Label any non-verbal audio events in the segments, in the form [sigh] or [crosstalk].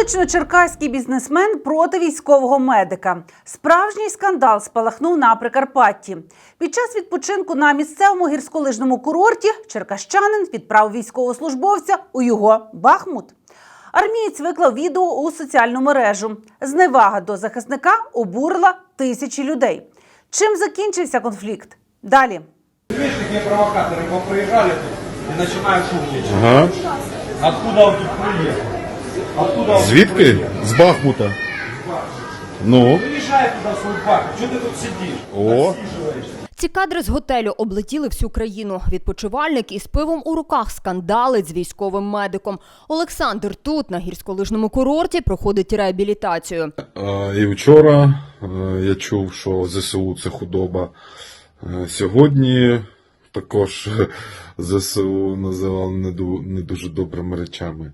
Вулично-черкаський бізнесмен проти військового медика. Справжній скандал спалахнув на Прикарпатті. Під час відпочинку на місцевому гірськолижному курорті черкащанин відправив військовослужбовця у його Бахмут. Армієць виклав відео у соціальну мережу. Зневага до захисника обурила тисячі людей. Чим закінчився конфлікт? Далі. Видишь, какие провокаторы поприезжали тут и начинают шумничать. Ага. Откуда он тут приехал? Звідки? З Бахмута. Ну. Приезжай туда в свой парк. Что тут сидишь? О. Ці кадри з готелю облетіли всю країну. Відпочивальник із пивом у руках скандалить з військовим медиком. Олександр тут на гірськолижному курорті проходить реабілітацію. А, І вчора е, я чув, що ЗСУ це худоба. Е, Сьогодні також [laughs] ЗСУ називали не ду- не дуже добрими речами.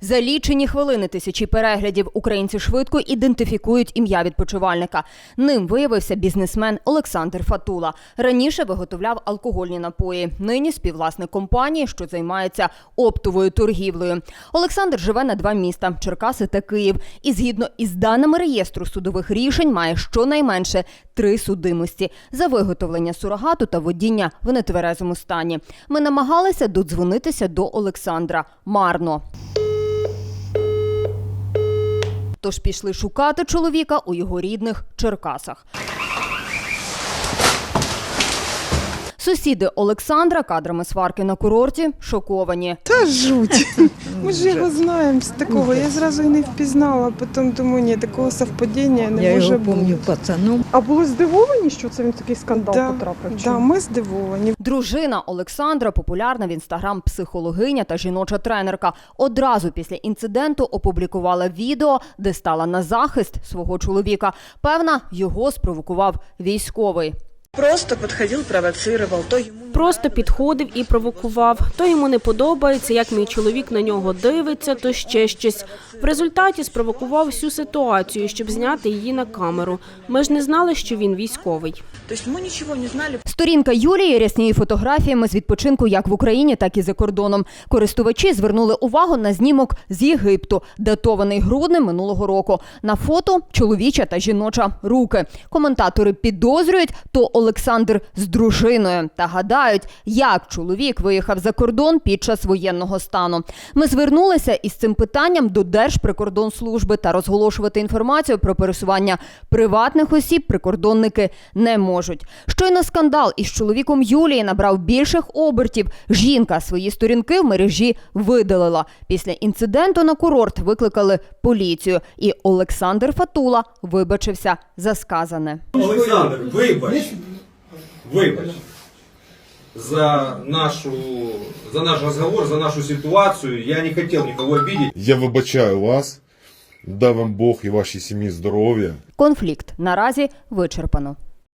За лічені хвилини тисячі переглядів українці швидко ідентифікують ім'я відпочивальника. Ним виявився бізнесмен Олександр Фатула. Раніше виготовляв алкогольні напої. Нині співвласник компанії, що займається оптовою торгівлею. Олександр живе на два міста Черкаси та Київ. І згідно із даними реєстру судових рішень, має щонайменше три судимості за виготовлення сурогату та водіння в нетверезому стані. Ми намагалися додзвонитися до Олександра. Марно. Тож пішли шукати чоловіка у його рідних Черкасах. Сусіди Олександра кадрами сварки на курорті шоковані. Та жуть. [laughs] Ми ж його знаємо з такого. Я зразу і не впізнала, потім думаю, ні, такого совпадіння не Я може його бути. пам'ятаю пацаном. А були здивовані, що це він в такий скандал Да, потрапив? да, ми здивовані. Дружина Олександра популярна в інстаграм психологиня та жіноча тренерка. Одразу після інциденту опублікувала відео, де стала на захист свого чоловіка. Певна, його спровокував військовий. Просто підходив, провоцировал, то йому Просто підходив і провокував. То йому не подобається, як мій чоловік на нього дивиться, то ще щось. В результаті спровокував всю ситуацію, щоб зняти її на камеру. Ми ж не знали, що він військовий. Тобто ми нічого не знали. Сторінка Юлії рясніє фотографіями з відпочинку як в Україні, так і за кордоном. Користувачі звернули увагу на знімок з Єгипту, датований груднем минулого року. На фото чоловіча та жіноча руки. Коментатори підозрюють, то Олександр з дружиною та гадають, як чоловік виїхав за кордон під час воєнного стану. Ми звернулися із цим питанням до Держприкордонслужби та розголошувати інформацію про пересування приватних осіб прикордонники не можуть. Щойно скандал із чоловіком Юлії набрав більших обертів. Жінка свої сторінки в мережі видалила. Після інциденту на курорт викликали поліцію, і Олександр Фатула вибачився за сказане. Олександр, вибач. Вибач. За нашу, за наш разговор, за нашу ситуацию. Я не хотел никого обидеть. Я вибачаю вас. Дай вам Бог і вашій сім'ї здоров'я. Конфлікт наразі вичерпано.